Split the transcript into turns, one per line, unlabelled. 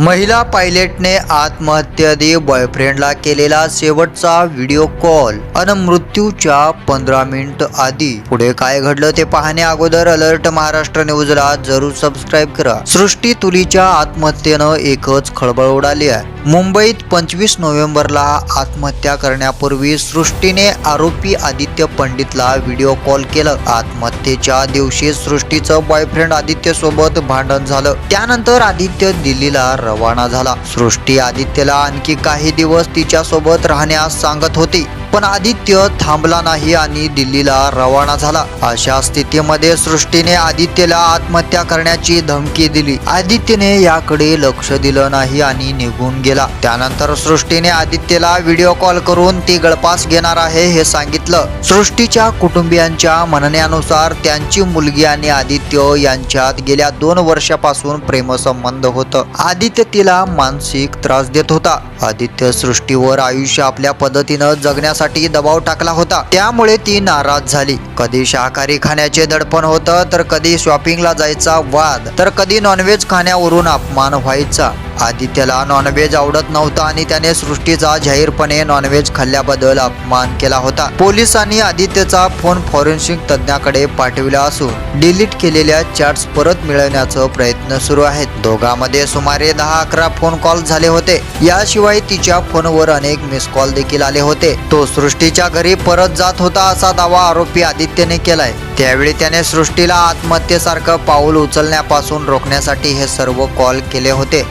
महिला पायलटने आत्महत्येआधी बॉयफ्रेंडला केलेला शेवटचा व्हिडिओ कॉल अन मृत्यूच्या पंधरा मिनिट आधी पुढे काय घडलं ते पाहण्या अगोदर अलर्ट महाराष्ट्र न्यूजला जरूर सबस्क्राईब करा. सृष्टी तुलीच्या आत्महत्येनं एकच खळबळ उडाली आहे. मुंबईत पंचवीस नोव्हेंबरला आत्महत्या करण्यापूर्वी सृष्टीने आरोपी आदित्य पंडितला व्हिडिओ कॉल केलं. आत्महत्येच्या दिवशी सृष्टीचं बॉयफ्रेंड आदित्य सोबत भांडण झालं. त्यानंतर आदित्य दिल्लीला रवाना झाला. सृष्टी आदित्यला आणखी काही दिवस तिच्या सोबत राहण्यास सांगत होती. पण आदित्य थांबला नाही आणि दिल्लीला रवाना झाला. अशा स्थितीमध्ये सृष्टीने आदित्यला आत्महत्या करण्याची धमकी दिली. आदित्यने याकडे लक्ष दिलं नाही आणि निघून गेला. त्यानंतर सृष्टीने आदित्यला व्हिडिओ कॉल करून ती गळपास घेणार आहे हे सांगितलं. सृष्टीच्या कुटुंबियांच्या म्हणण्यानुसार त्यांची मुलगी आणि आदित्य यांच्यात गेल्या दोन वर्षापासून प्रेमसंबंध होतं. आदित्य तिला मानसिक त्रास देत होता. आदित्य सृष्टीवर आयुष्य आपल्या पद्धतीनं जगण्यास करण्यासाठी दबाव टाकला होता. त्यामुळे ती नाराज झाली. कधी शाकाहारी खाण्याचे दडपण होतं तर कधी शॉपिंगला जायचा वाद तर कधी नॉनव्हेज खाण्यावरून अपमान व्हायचा. आदित्यला नॉनव्हेज आवडत नव्हता आणि त्याने सृष्टीचा जाहीरपणे नॉनव्हेज खाल्ल्याबद्दल अपमान केला होता. पोलिसांनी आदित्यचा फोन फॉरेन्सिक तज्ञाकडे पाठविला असून डिलीट केलेल्या चॅट्स परत मिळवण्याचा प्रयत्न सुरू आहेत. दोघांमध्ये सुमारे दहा अकरा फोन कॉल झाले होते. याशिवाय तिच्या फोनवर अनेक मिस कॉल देखील आले होते. तो सृष्टीच्या घरी परत जात होता असा दावा आरोपी आदित्यने केलाय. त्यावेळी त्याने सृष्टीला आत्महत्येसारखं पाऊल उचलण्यापासून रोखण्यासाठी हे सर्व कॉल केले होते.